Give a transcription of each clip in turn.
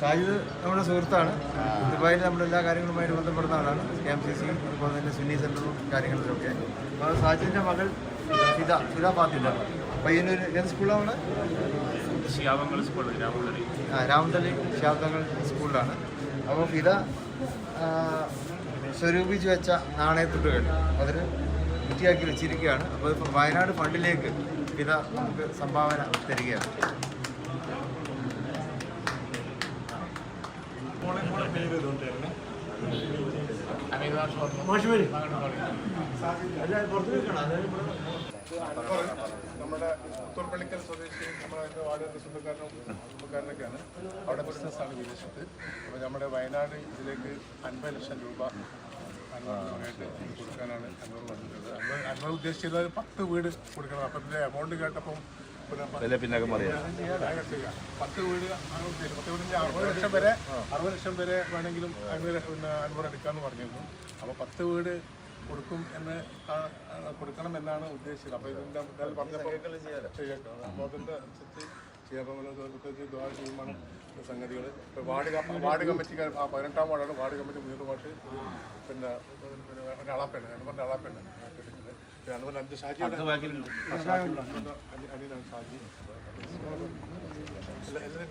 സാജിദ് നമ്മുടെ സുഹൃത്താണ്. ദുബായിൽ നമ്മുടെ എല്ലാ കാര്യങ്ങളുമായിട്ട് ബന്ധപ്പെടുന്ന ആളാണ്. കെ എം സി സി അതുപോലെ തന്നെ സുന്നി സെന്ററും കാര്യങ്ങളിലൊക്കെ. അപ്പോൾ സാജിദിന്റെ മകൾ ഫിദ ഫിദ പാത്തില്ല അപ്പോൾ ഇതിനൊരു ഏത് സ്കൂളാണ്? ശ്യാമങ്ങൾ സ്കൂൾ സ്കൂളിലാണ്. അപ്പോൾ ഫിദ സ്വരൂപിച്ച് വെച്ച നാണയത്തുട്ടുകൾ അതിന് വൃത്തിയാക്കി വെച്ചിരിക്കുകയാണ്. അപ്പോൾ ഇപ്പോൾ വയനാട് ഫണ്ടിലേക്ക് ഫിദ നമുക്ക് സംഭാവന തരികയാണ്. നമ്മുടെ പുത്തൂർപ്പള്ളിക്കൽ സ്വദേശി നമ്മുടെ അതിന്റെ വാർഡ് സ്വന്തക്കാരനും കുടുംബക്കാരനൊക്കെയാണ് അവിടെ ബിസിനസ്സാണ് വിദേശത്ത്. അപ്പോൾ നമ്മുടെ വയനാട് ഇതിലേക്ക് അൻപത് ലക്ഷം രൂപ അനുവദിക്കാനായിട്ട് കൊടുക്കാനാണ് അൻവർ വന്നിട്ടുള്ളത് അൻവർ അൻവർ ഉദ്ദേശിച്ചത് ഒരു പത്ത് വീട് കൊടുക്കണം അപ്പം ഇതിന്റെ എമൗണ്ട് കേട്ടപ്പം പിന്നെ പത്ത് പിന്നൊക്കെ പറയാം പത്ത് വീട് ആണ് ഉദ്ദേശിച്ചത് പത്ത് വീടിന്റെ അറുപത് ലക്ഷം വരെ അറുപത് ലക്ഷം വരെ വേണമെങ്കിലും അൻവർ പിന്നെ അൻവർ എടുക്കാമെന്ന് പറഞ്ഞിരുന്നു അപ്പോൾ പത്ത് വീട് കൊടുക്കും എന്ന് കൊടുക്കണം എന്നാണ് ഉദ്ദേശിച്ചത് അപ്പോൾ ഇതിന്റെ പറഞ്ഞപ്പോൾ അപ്പോൾ അതിന്റെ അനുസരിച്ച് ചെയ്യാം അപ്പോൾ നമ്മൾ പ്രത്യേകിച്ച് ദ്വാര ചെയ്യുമാണ് സംഗതികൾ ഇപ്പോൾ വാർഡ് വാർഡ് കമ്മിറ്റിക്കാർ ആ പതിനെട്ടാം വാർഡാണ് വാർഡ് കമ്മിറ്റി മുന്നോട്ട് പിന്നെ അഞ്ച് ഷാജി അനിയനാണ് ഷാജി. എല്ലാവരും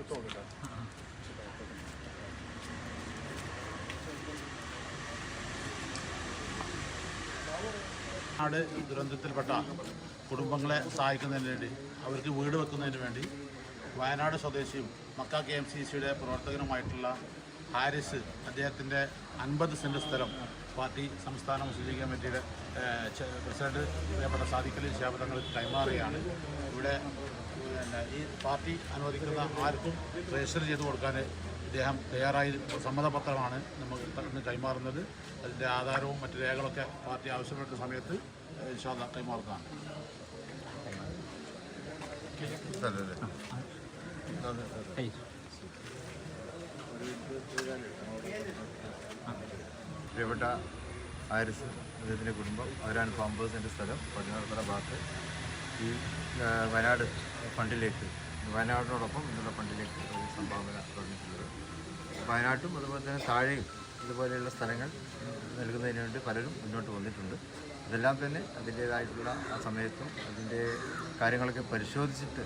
നാട് ദുരന്തത്തിൽപ്പെട്ട കുടുംബങ്ങളെ സഹായിക്കുന്നതിന് വേണ്ടി അവർക്ക് വീട് വെക്കുന്നതിന് വേണ്ടി വയനാട് സ്വദേശിയും മക്ക കെ എം സി സിയുടെ പ്രവർത്തകനുമായിട്ടുള്ള ഹാരിസ് അദ്ദേഹത്തിന്റെ അൻപത് സെന്റ് സ്ഥലം പാർട്ടി സംസ്ഥാന മുസ്ലിം ലീഗ് കമ്മിറ്റിയുടെ പ്രസിഡന്റ് പ്രിയപ്പെട്ട സാധിക്കലി ശാബദങ്ങൾക്ക് കൈമാറുകയാണ്. ഇവിടെ ഈ പാർട്ടി അനുവദിക്കുന്ന ആർക്കും രജിസ്റ്റർ ചെയ്ത് കൊടുക്കാൻ ഇദ്ദേഹം തയ്യാറായി സമ്മതപത്രമാണ് നമുക്ക് ഇന്ന് കൈമാറുന്നത്. അതിന്റെ ആധാരവും മറ്റു രേഖകളൊക്കെ പാർട്ടി ആവശ്യപ്പെട്ട സമയത്ത് ഇൻഷാല്ല കൈമാറുന്നതാണ്. പ്രിയപ്പെട്ട ആരിസ് അദ്ദേഹത്തിന്റെ കുടുംബം അവരാണ് ഫാമ്പേഴ്സിന്റെ സ്ഥലം പടിഞ്ഞാറത്തറ ഭാഗത്ത്. ഈ വയനാട് ഫണ്ടിലേക്ക് വയനാടിനോടൊപ്പം ഇന്നുള്ള ഫണ്ടിലേക്ക് ഒരു സംഭാവന തുടങ്ങിയിട്ടുള്ളത്. വയനാട്ടും അതുപോലെ തന്നെ താഴെയും ഇതുപോലെയുള്ള സ്ഥലങ്ങൾ നൽകുന്നതിന് വേണ്ടി പലരും മുന്നോട്ട് വന്നിട്ടുണ്ട്. അതെല്ലാം തന്നെ അതിന്റേതായിട്ടുള്ള ആ സമയത്തും അതിന്റെ കാര്യങ്ങളൊക്കെ പരിശോധിച്ചിട്ട്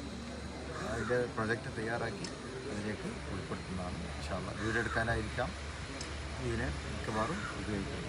അതിന്റെ പ്രൊജക്റ്റ് തയ്യാറാക്കി അതിലേക്ക് ഉൾപ്പെടുത്തുന്നതാണ്. ഇൻഷാല്ല വീടെടുക്കാനായിരിക്കാം ഇതിനെ മിക്കവാറും ഉപയോഗിക്കുന്നത്